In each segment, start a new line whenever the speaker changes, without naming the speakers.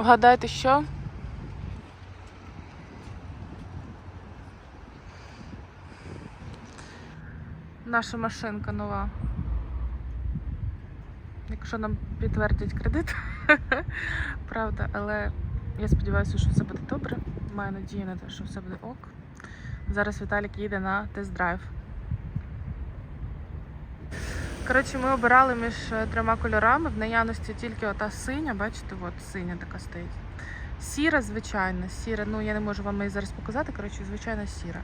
Вгадайте, що? Наша машинка нова. Якщо нам підтвердять кредит, правда, але я сподіваюся, що все буде добре. Маю надію на те, що все буде ок. Зараз Віталік їде на тест-драйв. Коротше, ми обирали між е, трьома кольорами. В наявності тільки ота синя, бачите, от синя така стоїть. Сіра, звичайна, сіра, ну я не можу вам її зараз показати, коротше, звичайна сіра.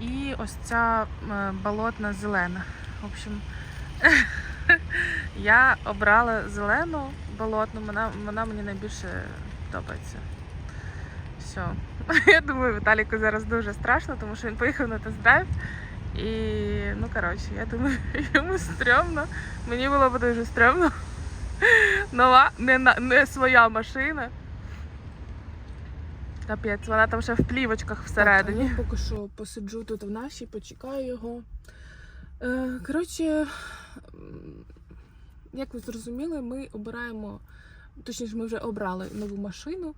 І ось ця е, болотна зелена. В общем, я обрала зелену болотну, вона, вона мені найбільше подобається. Все. Я думаю, Віталіку зараз дуже страшно, тому що він поїхав на тест-драйв. І, ну, коротше, я думаю, йому стрьомно. Мені було б дуже стрьомно. Нова, не, не своя машина. Капець, вона там ще в плівочках всередині.
Так, я поки що посиджу тут в нашій, почекаю його. Е, коротше, як ви зрозуміли, ми обираємо, точніше, ми вже обрали нову машину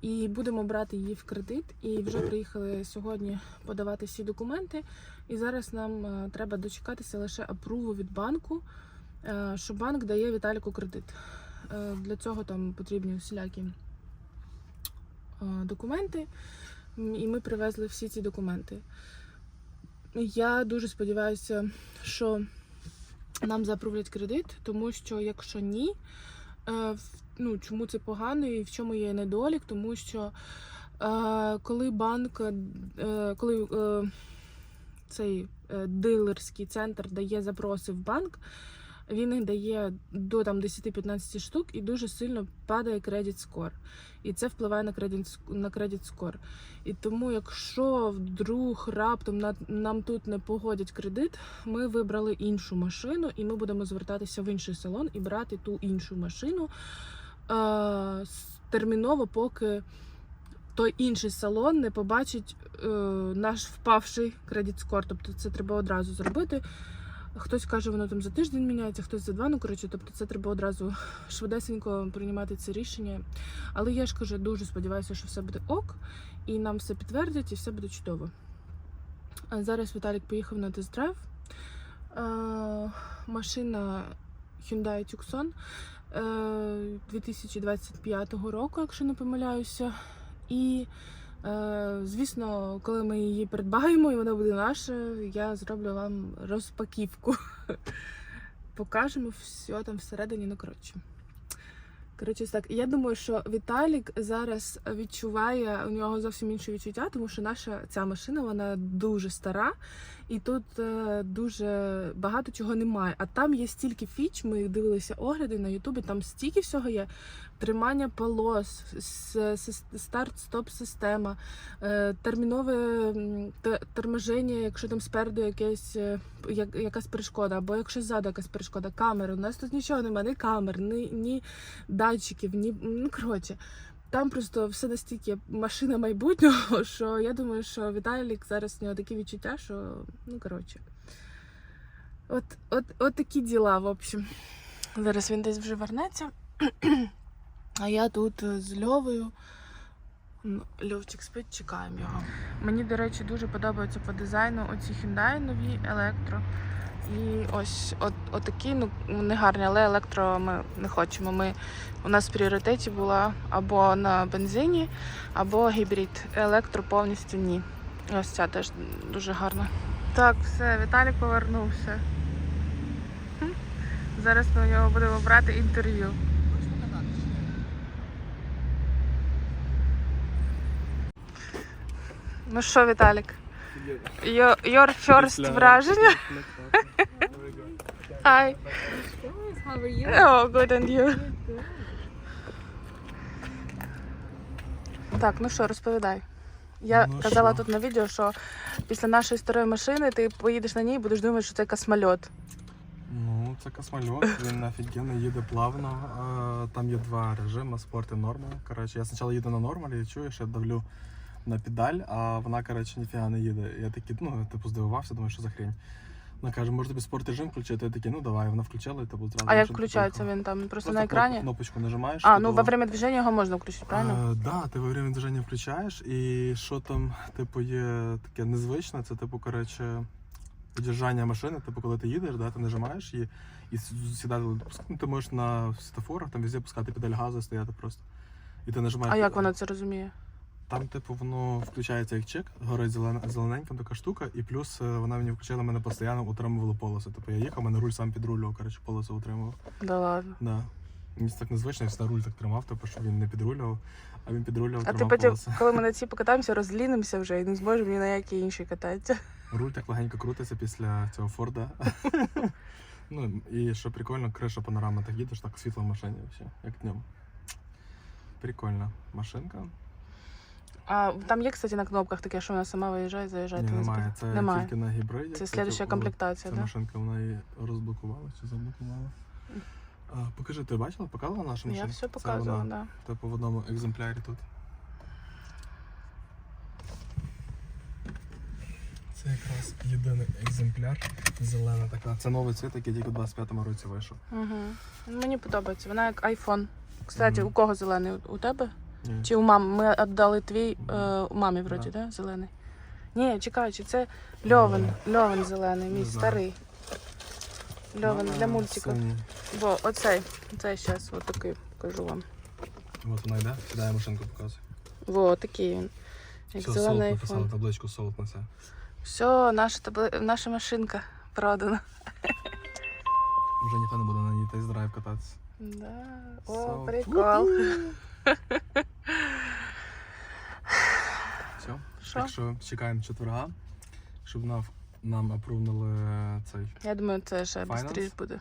і будемо брати її в кредит. І вже приїхали сьогодні подавати всі документи. І зараз нам е, треба дочекатися лише апруву від банку, е, що банк дає Віталіку кредит. Е, для цього там потрібні усілякі документи. І ми привезли всі ці документи. Я дуже сподіваюся, що нам запровлять кредит, тому що якщо ні, ну чому це погано і в чому є недолік, тому що е, коли банк, е, коли е, цей е, дилерський центр дає запроси в банк, він їх дає до там 10-15 штук і дуже сильно падає кредит скор. І це впливає на кредит, на кредит скор. І тому, якщо вдруг раптом на, нам тут не погодять кредит, ми вибрали іншу машину, і ми будемо звертатися в інший салон і брати ту іншу машину терміново, поки той інший салон не побачить е, наш впавший кредит скор. Тобто це треба одразу зробити. Хтось каже, воно там за тиждень міняється, хтось за два. Ну коротше, тобто це треба одразу швидесенько приймати це рішення. Але я ж кажу, дуже сподіваюся, що все буде ок, і нам все підтвердять, і все буде чудово. А зараз Віталік поїхав на тест-драйв. Е, машина Hyundai Tucson 2025 року, якщо не помиляюся. І, е, звісно, коли ми її придбаємо і вона буде наша, я зроблю вам розпаківку. Покажемо все там всередині, ну коротше. Коротше, так. Я думаю, що Віталік зараз відчуває у нього зовсім інші відчуття, тому що наша ця машина вона дуже стара, і тут е, дуже багато чого немає. А там є стільки фіч. Ми дивилися огляди на Ютубі. Там стільки всього є. Тримання полос, старт-стоп система, е, термінове торможення, якщо там спереду якесь, е, як- якась перешкода, або якщо ззаду якась перешкода, камери. У нас тут нічого немає, ні камер, ні, ні датчиків, ні. Ну, коротше. Там просто все настільки машина майбутнього, що я думаю, що Віталік зараз в нього такі відчуття, що ну коротше. От, от, от такі діла, в общем. Зараз він десь вже вернеться. А я тут е, з Льовою. Ну, Льовчик спить, чекаємо його.
Мені, до речі, дуже подобаються по дизайну оці Hyundai нові електро. І ось от, отакі, ну вони гарні, але електро ми не хочемо. Ми, у нас в пріоритеті була або на бензині, або гібрид. Електро повністю ні. І ось ця теж дуже гарна. Так, все, Віталік повернувся. Зараз ми у нього будемо брати інтерв'ю. Ну що, Віталік? Your first враження? Hi.
How are you?
Oh, good and you. Так, ну що, розповідай. Я
Ну,
казала
що?
тут на відео, що після нашої старої машини ти поїдеш на ній і будеш думати, що це космольот.
Ну, це космольот, він офігенно їде плавно. Е, Там є два режими спорт і норма. Коротше, я спочатку їду на нормалі і чую, що я давлю на педаль, а вона, коротше, ніфіга не їде. Я такий, ну, типу, здивувався, думаю, що за хрень. Вона каже, може тобі спорт режим включити? Я такий, ну давай, вона включала і типу зразу.
А як включається він там? Просто,
Просто
на екрані?
Кнопочку нажимаєш.
А,
типу,
ну во время движення його можна включити, правильно?
Е, да, ти во время движення включаєш, і що там, типу, є таке незвичне, це типу, коротше, удержання машини, типу, коли ти їдеш, да, ти нажимаєш її і сідати, ну, ти можеш на світофорах там везде пускати педаль газу, стояти просто. І ти нажимаєш.
А як вона це розуміє?
Там, типу, воно включається як чек, горить зелена, зелененька така штука, і плюс е, вона мені включила мене постійно утримувала полоси. Типу я їхав, мене руль сам підрулював, коротше, полоси утримував.
Да ладно.
Да. Мені так незвично, я всегда руль так тримав, типу, щоб він не підрулював, а він підрулював,
А ти потім, коли ми на ці покатаємося, розлінимося вже і не зможемо ні на які інші кататися.
Руль так легенько крутиться після цього Форда. ну і що прикольно, криша панорама, так їдеш, так світло в машині взагалі, як днем. Прикольна машинка.
А там є, кстати, на кнопках таке, що вона сама виїжджає, заїжджає.
Ні,
не
немає. Це
Немає.
тільки на гібриді.
Це слідуща комплектація,
Ця
да?
машинка вона її розблокувала чи заблокувала. А, покажи, ти бачила, показувала нашу машину?
Я все показувала,
вона,
да.
Типу в одному екземплярі тут. Це якраз єдиний екземпляр. Зелена така. Це новий цвіт, який тільки у 25-му році вийшов.
Угу. Мені подобається. Вона як айфон. Кстати,
Мгм.
у кого зелений? У тебе?
Ні.
Чи у мами? Ми віддали твій е, у мамі вроді,
Да.
да. Зелений? Ні, чекай, чи це льовен. Льовен зелений, мій старий. Льовен для мультика. Бо оцей. Цей зараз отакий покажу вам.
От вона йде, сідає машинку показує.
Во, такий він. Як
Все,
зелений
солод
айфон.
табличку солод несе.
Все, наша, табли... наша машинка продана.
Вже ніхто не буде на ній тест-драйв кататися.
Да. О,
So,
прикол.
Все.
Що?
Так що чекаємо четверга, щоб нам, нам апрувнули цей.
Я думаю, це ще швидше буде.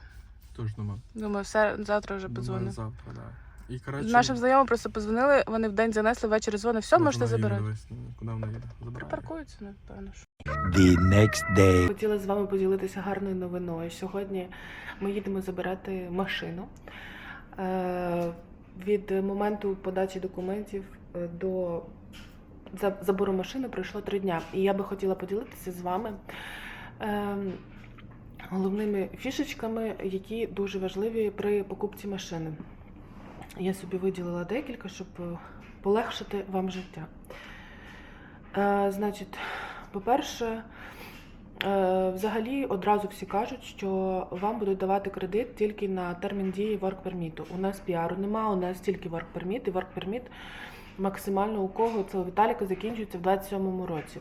Тож думаю.
Думаю, все, завтра вже
думаю,
подзвоню.
завтра, да. І коротше.
Нашим знайомим просто позвонили, вони в день занесли, ввечері дзвонили, все, можете
вона їде,
забирати.
дивись, ну, Куди вона їде? Забирає.
Припаркуються, напевно. що.
The next day.
Хотіла з вами поділитися гарною новиною. Сьогодні ми їдемо забирати машину. Е, Від моменту подачі документів е, до забору машини пройшло три дня. І я би хотіла поділитися з вами е, головними фішечками, які дуже важливі при покупці машини. Я собі виділила декілька, щоб е, полегшити вам життя. Е, Значить, по-перше, е, взагалі одразу всі кажуть, що вам будуть давати кредит тільки на термін дії work permit. У нас піару нема, у нас тільки work permit, і work permit максимально у кого це у Віталіка закінчується в 27-му році.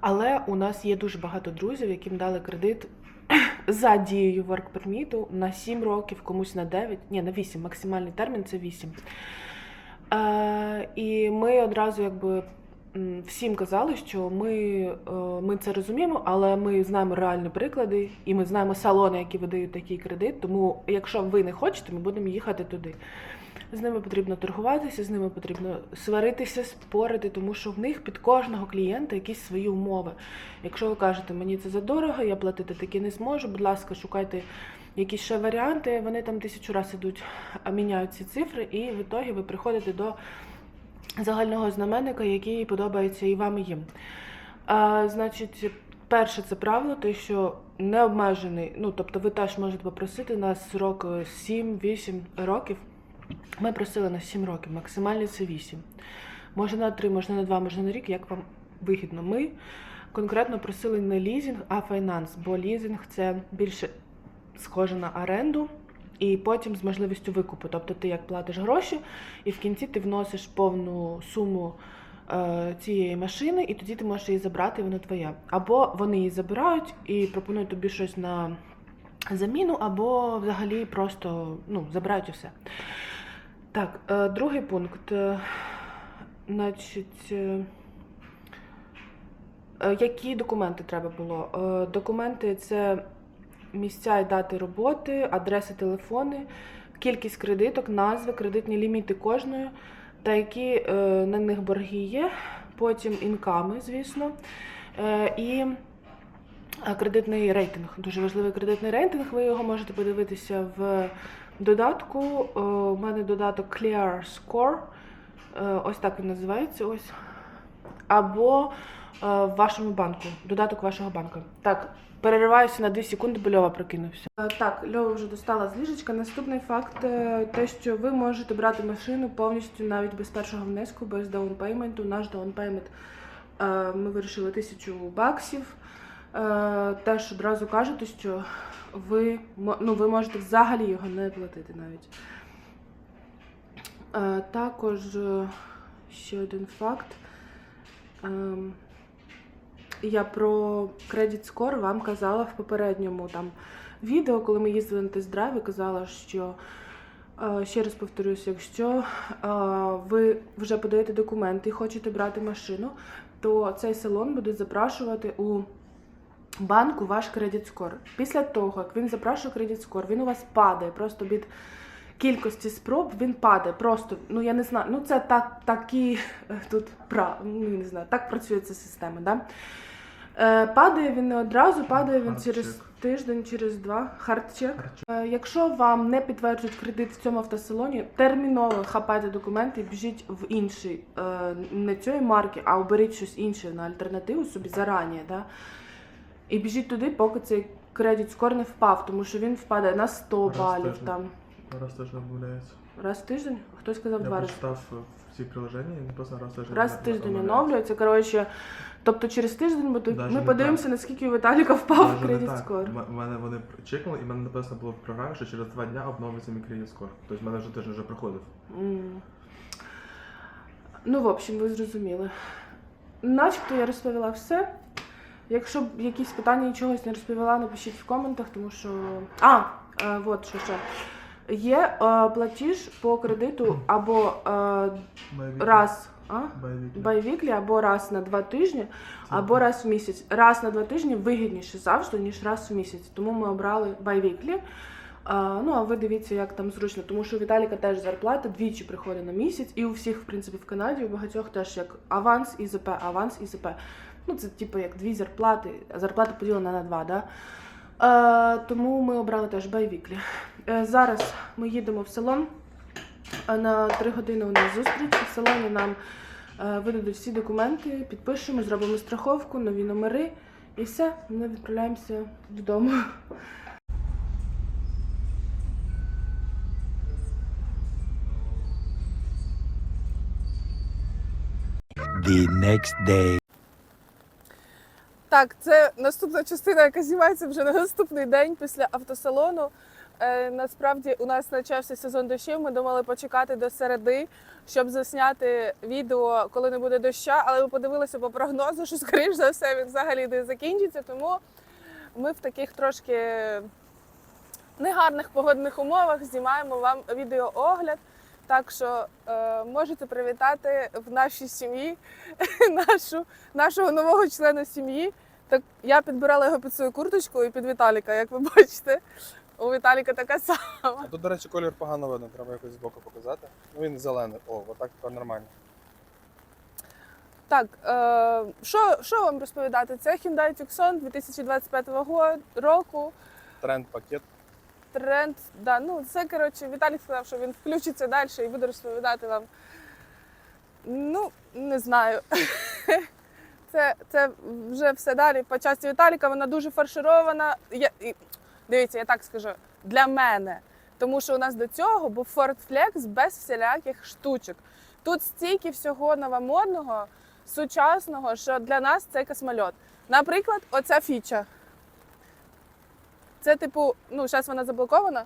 Але у нас є дуже багато друзів, яким дали кредит за дією work permit на 7 років, комусь на 9, ні, на 8, максимальний термін це 8. Е, і ми одразу якби всім казали, що ми, е, ми це розуміємо, але ми знаємо реальні приклади, і ми знаємо салони, які видають такий кредит. Тому, якщо ви не хочете, ми будемо їхати туди. З ними потрібно торгуватися, з ними потрібно сваритися, спорити, тому що в них під кожного клієнта якісь свої умови. Якщо ви кажете, мені це задорого, я платити таки не зможу, будь ласка, шукайте якісь ще варіанти. Вони там тисячу разів ідуть, а міняють ці цифри, і в ітогі ви приходите до загального знаменника, який подобається і вам, і їм. А, значить, перше це правило, те, що не обмежений, ну тобто ви теж можете попросити на срок е, 7-8 років. Ми просили на 7 років, максимальний це 8. Можна на 3, можна на 2, можна на рік, як вам вигідно. Ми конкретно просили не лізинг, а файнанс, бо лізинг це більше схоже на оренду, і потім з можливістю викупу. Тобто ти як платиш гроші, і в кінці ти вносиш повну суму е, цієї машини, і тоді ти можеш її забрати, і вона твоя. Або вони її забирають і пропонують тобі щось на заміну, або взагалі просто ну, забирають і все. Так, е, другий пункт. Е, Значить, е, які документи треба було? Документи це місця і дати роботи, адреси, телефони, кількість кредиток, назви, кредитні ліміти кожної, та які на них борги є, потім інками, звісно. І кредитний рейтинг. Дуже важливий кредитний рейтинг. Ви його можете подивитися в додатку. Е, У мене додаток Clear Score. Е, Ось так він називається. Ось або е, в вашому банку, додаток вашого банку. Так, перериваюся на 2 секунди, бо Льова прокинувся. Е, Так, Льова вже достала з ліжечка. Наступний факт е, те, що ви можете брати машину повністю навіть без першого внеску, без даунпейменту. Наш даунпеймент е, ми вирішили тисячу баксів. Е, Теж одразу кажете, що ви, ну, ви можете взагалі його не платити навіть. Е, Також е, ще один факт. Ем, Я про Credit Score вам казала в попередньому там відео, коли ми їздили на тест-драйв, і казала, що ще раз повторюсь, якщо ви вже подаєте документи і хочете брати машину, то цей салон буде запрашувати у банку ваш кредит скор. Після того, як він запрашує кредит скор, він у вас падає просто від кількості спроб, він падає. Просто, ну я не знаю, ну це так, такі е, тут пра, ну не знаю, так працює ця система, да? Е, падає він не одразу, падає він через тиждень, через два. Хардчек. Е, Якщо вам не підтверджують кредит в цьому автосалоні, терміново хапайте документи і біжіть в інший, е, не цієї марки, а оберіть щось інше на альтернативу собі зарані. Да? І біжіть туди, поки цей кредит скор не впав, тому що він впаде на 100
Раз
балів
тиждень.
там.
Раз теж обновляється.
Раз в тиждень? Хтось сказав
Я
два рази.
прочитав всі приложення, і написано раз теж
Раз в тиждень оновлюється. Коротше, тобто через тиждень буде-
Даже
ми
не
подивимося, наскільки у Віталіка впав кредит скор.
М- мене вони чекнули, і в мене написано було в програмі, що через два дня обновиться мій кредит скор. Тобто в мене вже тиждень вже проходив.
М. Ну, в общем, ви зрозуміли. Начебто я розповіла все. Якщо б якісь питання і чогось не розповіла, напишіть в коментах, тому що. А, е, от що ще. Є е, платіж по кредиту або е, раз. А?
Байвіклі.
Байвіклі або раз на два тижні, або раз в місяць. Раз на два тижні вигідніше завжди, ніж раз в місяць. Тому ми обрали байвіклі. А, ну, а ви дивіться, як там зручно, тому що у Віталіка теж зарплата двічі приходить на місяць, і у всіх, в принципі, в Канаді, у багатьох теж як аванс і ЗП, аванс і ЗП. Ну, це типу як дві зарплати, а зарплата поділена на два, да? Е, тому ми обрали теж байвіклі. Е, зараз ми їдемо в салон. А На три години у нас зустріч. В салоні нам е, видадуть всі документи, підпишемо, зробимо страховку, нові номери і все. Ми відправляємося додому.
The next day.
Так, це наступна частина, яка знімається вже на наступний день після автосалону. Е, насправді у нас почався сезон дощів. Ми думали почекати до середи, щоб засняти відео, коли не буде доща, але ми подивилися по прогнозу, що скоріш за все він взагалі не закінчиться. Тому ми в таких трошки негарних погодних умовах знімаємо вам відеоогляд. Так що е, можете привітати в нашій сім'ї нашу, нашого нового члена сім'ї. Так я підбирала його під свою курточку і під Віталіка, як ви бачите. У Віталіка така сама.
А тут, до речі, колір погано видно, треба якось збоку показати. Ну він зелений. О, отак тепер нормально.
Так, е, що, що вам розповідати? Це Hyundai Tucson 2025 року.
Тренд пакет.
Тренд, да, ну це коротше, Віталій сказав, що він включиться далі і буде розповідати вам. Ну, не знаю. Це, це вже все далі. По часті Віталіка вона дуже фарширована. Я, і, дивіться, я так скажу, для мене. Тому що у нас до цього був Ford Flex без всіляких штучок. Тут стільки всього новомодного, сучасного, що для нас це космольот. Наприклад, оця фіча. Це, типу, ну, зараз вона заблокована.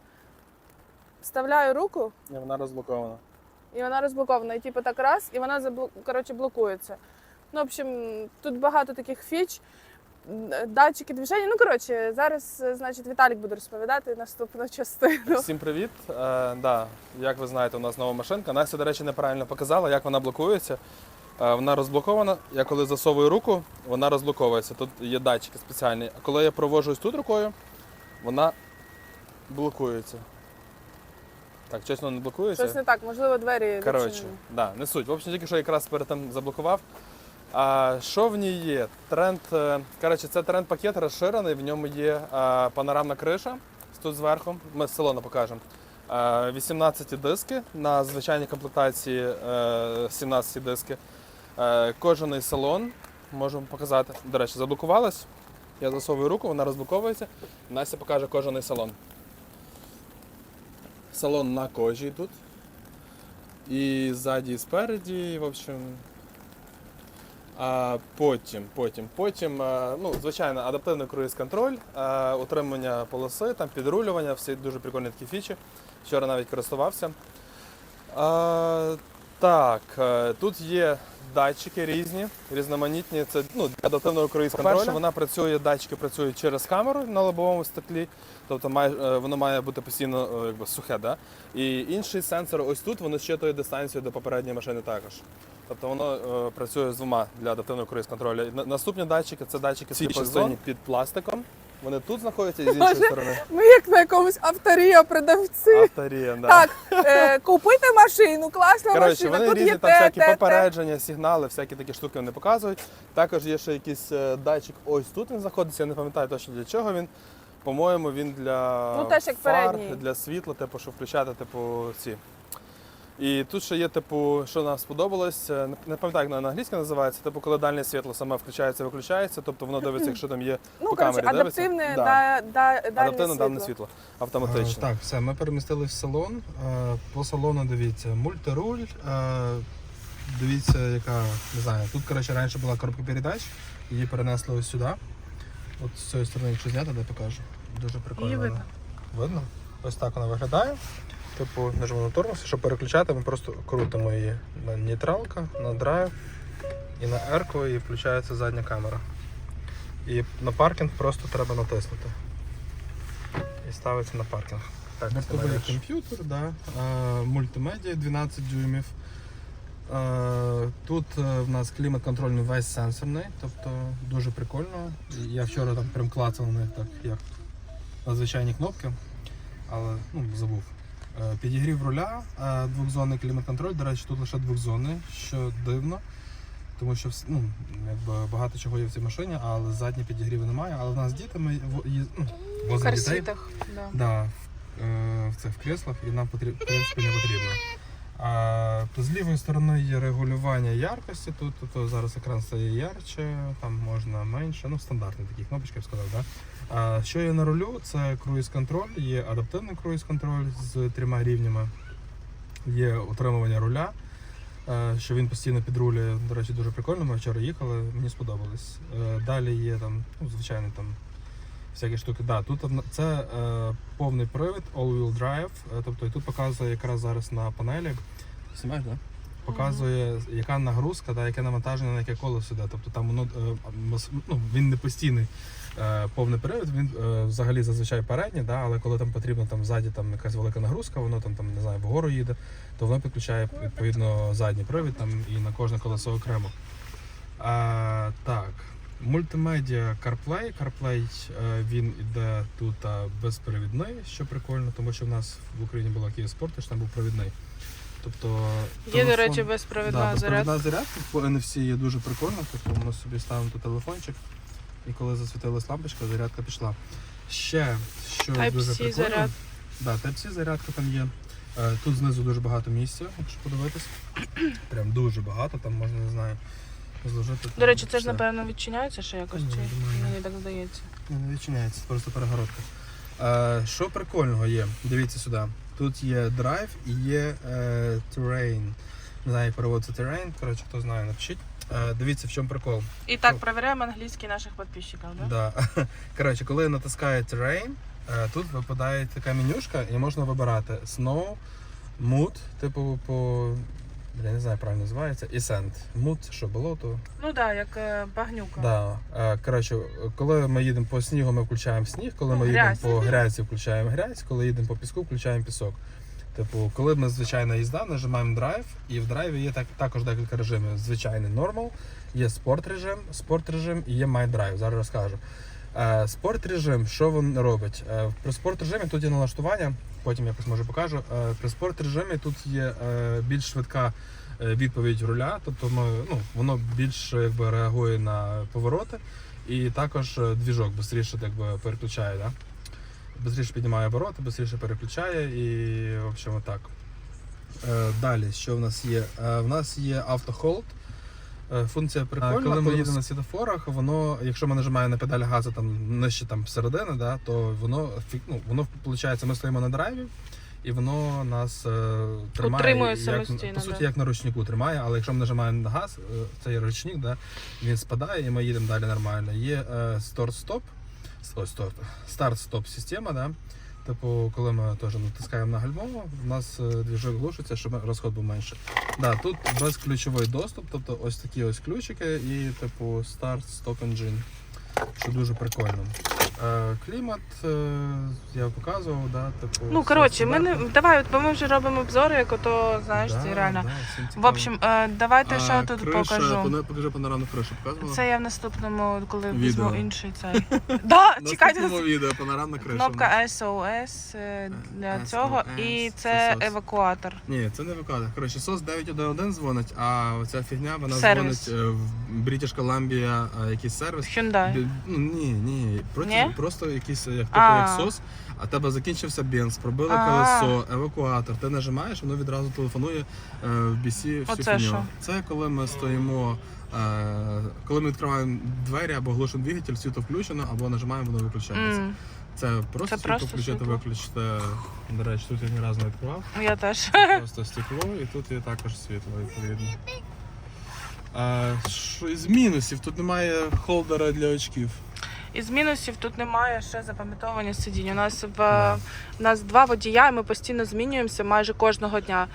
Вставляю руку,
Ні, вона розблокована.
і вона розблокована. І типу так раз, і вона забло... коротше, блокується. Ну, в общем, тут багато таких фіч, датчики движення. Ну, коротше, зараз, е, значить, Віталік буде розповідати наступну частину.
Всім привіт. Е, да, як ви знаєте, у нас нова машинка. Настя, до речі, неправильно показала, як вона блокується. Е, вона розблокована. Я коли засовую руку, вона розблоковується. Тут є датчики спеціальні. А коли я провожусь тут рукою, вона блокується. Так, чесно, не блокується.
Щось не так, можливо, двері.
Коротше,
відчинені.
да, не суть. В общем, тільки що якраз перед тим заблокував. А що в ній є? Тренд, е, коротше, це тренд пакет розширений, в ньому є е, панорамна криша тут зверху. Ми з салону покажемо. Е, 18 диски на звичайній комплектації е, 17 диски. Е, Кожаний салон, можемо показати. До речі, заблокувалась. Я засовую руку, вона розблоковується. Настя покаже кожаний салон. Салон на кожі тут. І ззаді, і спереді, в общем. А потім, потім, потім, ну, звичайно, адаптивний круїз-контроль, утримання полоси, там підрулювання, всі дуже прикольні такі фічі. Вчора навіть користувався. А, так, е, тут є датчики різні, різноманітні. Це ну, для адаптивного круїз контролю. Вона працює, датчики працюють через камеру на лобовому стеклі, тобто має, е, воно має бути постійно е, якби, сухе. Да? І інший сенсор ось тут воно щитує дистанцію до попередньої машини також. Тобто воно е, працює з двома для адаптивного круїз контролю. Наступні датчики це датчики з
частині
під пластиком. Вони тут знаходяться з іншої сторони.
Ми як на якомусь авторія продавці.
Авторія, да.
Так, е, купити машину, класна
Коротше,
машина.
вони
Тут
різні
є
там
те,
всякі
те, те.
попередження, сигнали, всякі такі штуки вони показують. Також є ще якийсь е, датчик, ось тут він знаходиться, я не пам'ятаю точно для чого він. По-моєму, він для
Ну, теж як
фар,
передній.
для світла, типу, щоб включати, типу, ці. І тут ще є, типу, що нам сподобалось, е, не- пам'ятаю, як на англійській називається, типу, коли дальнє світло саме включається, виключається, тобто воно дивиться, якщо там є
Ну,
по
коротше,
камері дивиться.
адаптивне
Да.
да. Да, дальнє
адаптивне дальне
світло.
світло автоматично.
Е, Так, все, ми перемістились в салон. Е, По салону дивіться, мультируль. е, Дивіться, яка, не знаю, тут, коротше, раніше була коробка передач, її перенесли ось сюди. От з цієї сторони, якщо зняти, де покажу. Дуже прикольно.
Її
вона.
видно.
Видно? Ось так вона виглядає. Типу, нажмемо на тормоз, щоб переключати, ми просто крутимо її на нейтралка, на драйв і на ерко, і включається задня камера. І на паркінг просто треба натиснути. І ставиться на паркінг. Так, Бортовий комп'ютер, да. е, мультимедіа 12 дюймів. Е, Тут в нас клімат-контрольний весь сенсорний, тобто дуже прикольно. Я вчора там прям клацав на них так, як на звичайні кнопки, але ну, забув. Е, Підігрів руля, е, двохзонний клімат-контроль. До речі, тут лише двохзонний, що дивно. Тому що ну, якби багато чого є в цій машині, але задні підігріви немає. Але в нас діти ми в- їз- ну, возимо дітей.
Да.
Да, в, е, в цих в креслах і нам потріб, в принципі не потрібно. То з лівої сторони є регулювання яркості. Тут тобто зараз екран стає ярче, там можна менше. Ну, стандартні такі кнопочки, я б сказав. Да? А, що є на рулю? Це круїз-контроль, є адаптивний круїз-контроль з трьома рівнями, є утримування руля. е, Що він постійно підрулює, до речі, дуже прикольно. Ми вчора їхали, мені сподобалось. Е, Далі є там, ну, звичайно, там всякі штуки. Да, тут це е, повний привід, all-wheel drive. е, Тобто і тут показує якраз зараз на панелі. Знімаєш, да? Показує, яка нагрузка, да, яке навантаження на яке колесо йде. Тобто там воно е, ну, він не постійний е, повний привід, він е, взагалі зазвичай передній, да, але коли там потрібно там ззаді там якась велика нагрузка, воно там, там не знаю, вгору їде, то воно підключає відповідно задній привід там і на кожне колесо окремо. А, так. Мультимедіа CarPlay. CarPlay е, він іде тут а, безперевідний, що прикольно, тому що в нас в Україні була Kia Sportage, там був провідний. Тобто
Є, до речі, безпровідна
да,
зарядка.
безпровідна зарядка по NFC є дуже прикольно. Тобто ми собі ставимо тут телефончик, і коли засвітилась лампочка, зарядка пішла. Ще що
Type-C
дуже прикольно.
заряд.
Да, Type-C зарядка там є. Е, Тут знизу дуже багато місця, якщо подивитись. Прям дуже багато, там можна, не знаю.
До речі, це ж напевно відчиняється ще якось, чи мені так здається.
Не відчиняється, це просто перегородка. Е, що прикольного є? Дивіться сюди. Тут є драйв і є е, terrain. Не знаю, як переводиться terrain. Коротше, хто знає, напишіть. Е, дивіться, в чому прикол.
І так, перевіряємо англійський наших підписчиків, да?
Да. Коротше, коли натискає terrain, е, тут випадає така менюшка і можна вибирати snow, mood, типу по. Я не знаю, правильно називається. І sand. Mood, що болото.
Ну так, да, як е, багнюка.
Да. Е, Коротше, коли ми їдемо по снігу, ми включаємо сніг, коли
Ну,
ми їдемо
грязь.
по грязі, включаємо грязь, коли їдемо по піску, включаємо пісок. Типу, коли ми звичайна їзда, нажимаємо драйв, і в драйві є так, також декілька режимів. Звичайний нормал, є спорт режим, спорт режим і є My Drive. Зараз розкажу. Е, спорт режим, що він робить? Е, при спорт режимі тут є налаштування, потім якось може покажу. Е, при спорт режимі тут є е, більш швидка е, відповідь руля, тобто ну, воно більш якби, реагує на повороти, і також двіжок швидше переключає. Да? Бистріше піднімає обороти, швидше переключає і в общем отак. Далі, що в нас є? В нас є автохолд. Е, Функція прикольна,
коли
коли
ми їдемо
на світофорах, воно, якщо ми нажимаємо на педаль газу там нижче там середини, да, то воно ну, воно виходить, ми стоїмо на драйві, і воно нас е, тримає
Утримує
як, по суті,
да.
як на ручнику тримає, але якщо ми нажимаємо на газ, е, цей ручник, да, він спадає і ми їдемо далі нормально. Є е, старт-стоп, старт-стоп система, да. Типу, коли ми теж натискаємо на гальмо, в нас е, двіжок глушиться, щоб розход був менше. Да, тут безключовий доступ, тобто ось такі ось ключики і типу старт, стоп engine, що дуже прикольно. Е, клімат е, я показував, да, типу.
Ну
все
коротше, ми не
стандартно.
давай, бо ми вже робимо обзори, як ото знаєш,
Да,
це реально.
да, всім
В
цікаво.
общем, е, давайте
А,
ще тут
криша,
покажу.
Покажи панорамну кришу, показувала?
Це я в наступному, коли
Відео.
візьму інший цей. Да, чекайте.
наступному відео панорамна криша.
Кнопка SOS е, для
SOS,
цього, і
це
це
SOS.
евакуатор.
Ні, це не викладає. Коротше, SOS 911 дзвонить, а оця фігня вона
Сервіс.
дзвонить е, в British Columbia е, якийсь сервіс.
Hyundai.
Ну, ні, ні. Проти,
Ні?
Просто якийсь як типу
А.
як сос, а тебе закінчився бенз, пробили
А.
колесо, евакуатор. Ти нажимаєш, воно відразу телефонує е, в BC всю
Оце
фігню.
що?
Це коли ми стоїмо, е, коли ми відкриваємо двері або глушимо двигатель, світло включено, або нажимаємо, воно виключається.
М,
Це просто
Це
світло
просто
включити,
світло.
виключити. До речі, тут я ні разу не відкривав.
Я теж.
Просто стекло, і тут є також світло, відповідно. А, що із мінусів? Тут немає холдера для очків.
Із мінусів тут немає ще запам'ятовані сидінь. У нас в
Да.
у нас два водія, і ми постійно змінюємося майже кожного дня.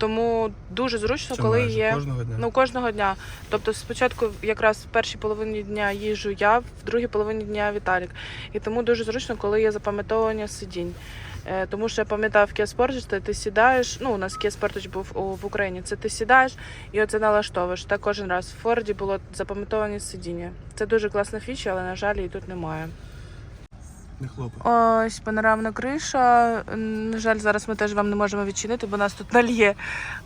Тому дуже зручно,
Чи
коли
майже
є
кожного дня.
ну кожного дня. Тобто спочатку якраз в першій половині дня їжу я, в другій половині дня Віталік. І тому дуже зручно, коли є запам'ятовування сидінь. Е, Тому що я пам'ятав в Kia ти, ти сідаєш, ну у нас Kia був у, в Україні, це ти сідаєш і оце налаштовуєш. Так кожен раз. В Форді було запам'ятовані сидіння. Це дуже класна фіча, але на жаль, її тут немає.
Не хлопай.
Ось панорамна криша. На жаль, зараз ми теж вам не можемо відчинити, бо нас тут нальє е,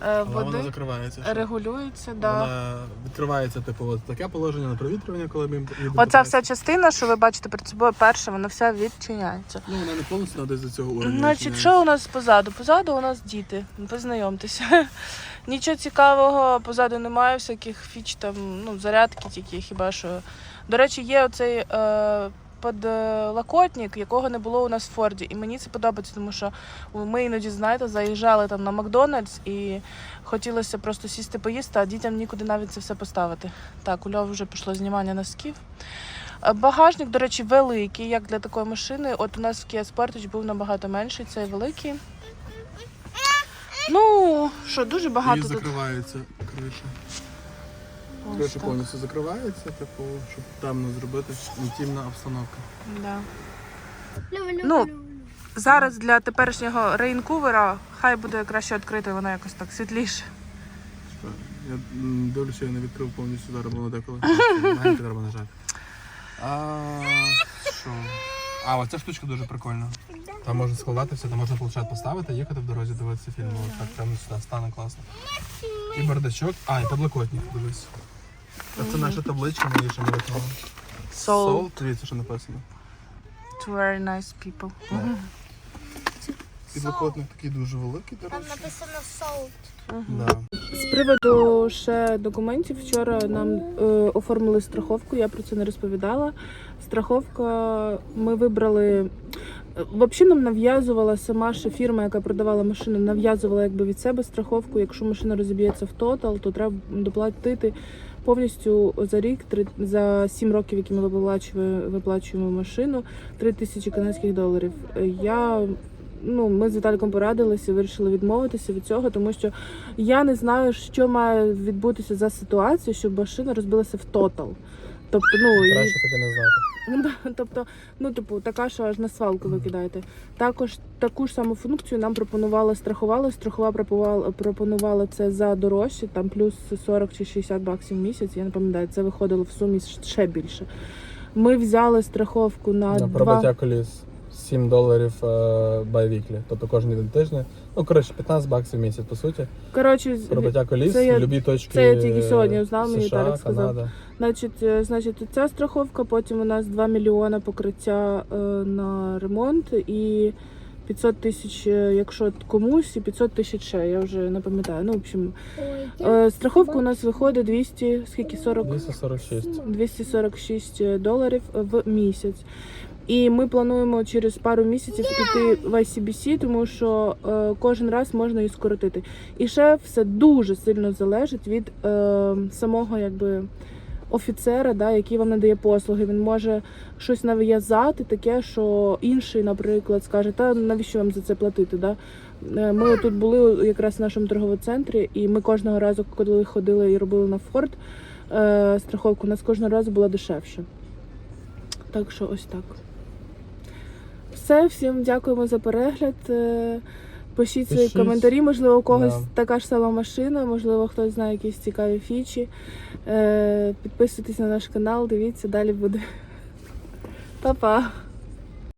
Але вона закривається. ще.
Регулюється, да.
Вона відкривається, типу, от таке положення на провітрювання, коли ми їдемо.
Оця вся частина, що ви бачите перед собою, перша, вона вся відчиняється.
Ну, вона не повністю десь до цього уровня.
Значить, що у нас позаду? Позаду у нас діти. Познайомтеся. Нічого цікавого позаду немає, всяких фіч там, ну, зарядки тільки хіба що. До речі, є оцей е, подлокотник, якого не було у нас в Форді. І мені це подобається, тому що ми іноді, знаєте, заїжджали там на Макдональдс і хотілося просто сісти поїсти, а дітям нікуди навіть це все поставити. Так, у Льов вже пішло знімання носків. Е, Багажник, до речі, великий, як для такої машини. От у нас в Kia Sportage був набагато менший, цей великий. Ну, що, дуже багато
І
тут.
закривається криша. Криша повністю закривається, типу, щоб темно зробити інтимна обстановка.
Да. Ну, зараз для теперішнього рейнкувера хай буде краще відкрити, воно якось так світліше.
Що? Я дивлюся, я не відкрив повністю зараз, було деколи. Маленьке треба нажати. А, що? А, оця штучка дуже прикольна. Там можна складатися, там можна планшет поставити, їхати в дорозі, дивитися фільм. Так прямо сюди стане класно. І бардачок. А, і подлокотник, дивись. А це наша табличка, ми її ще не виконали.
Soul
дивіться, що написано.
to very nice people.
Підлокотник такий дуже великий, до
Там
речі.
написано Salt.
Да.
З приводу ще документів, вчора нам е, оформили страховку, я про це не розповідала. Страховка ми вибрали. Взагалі нам нав'язувала сама ще фірма, яка продавала машину, нав'язувала якби від себе страховку. Якщо машина розіб'ється в тотал, то треба доплатити повністю за рік, за 7 років, які ми виплачуємо, виплачуємо машину, 3 тисячі канадських доларів. Я ну, ми з Віталіком порадилися, вирішили відмовитися від цього, тому що я не знаю, що має відбутися за ситуацію, щоб машина розбилася в тотал. Тобто, ну і
Краще таке не знати.
Тобто, ну типу, така, що аж на свалку викидаєте. Також таку ж саму функцію нам пропонувала страхувала. Страхова пропонувала, пропонувала це за дорожче, там плюс 40 чи 60 баксів в місяць. Я не пам'ятаю, це виходило в сумі ще більше. Ми взяли страховку на,
На пробиття коліс 7 доларів байвіклі, тобто кожен тижня. Ну, коротше, 15 баксів в місяць, по суті.
Коротше,
Пробиття коліс
це я-
любі точки.
це я тільки сьогодні узнав, мені
США,
сказав.
Канада.
Значить, е, значить, ця страховка, потім у нас 2 мільйони покриття е, на ремонт і 500 тисяч, е, якщо комусь, і 500 тисяч ще, я вже не пам'ятаю. Ну, в общем, е, страховка у нас виходить 200, скільки 40?
246.
246 доларів в місяць. І ми плануємо через пару місяців піти в ICBC, тому що е, кожен раз можна її скоротити. І ще все дуже сильно залежить від е, самого якби, офіцера, да, який вам надає послуги. Він може щось нав'язати, таке, що інший, наприклад, скаже, та навіщо вам за це платити? Да? Е, Ми тут були якраз в нашому торговому центрі, і ми кожного разу, коли ходили і робили на Форд е, страховку, у нас кожного разу була дешевше. Так що ось так. Все, всім дякуємо за перегляд. Пишіть свої
Пишіть.
коментарі, можливо, у когось
Да.
така ж сама машина, можливо, хтось знає якісь цікаві фічі. Е, Підписуйтесь на наш канал, дивіться, далі буде. Па-па!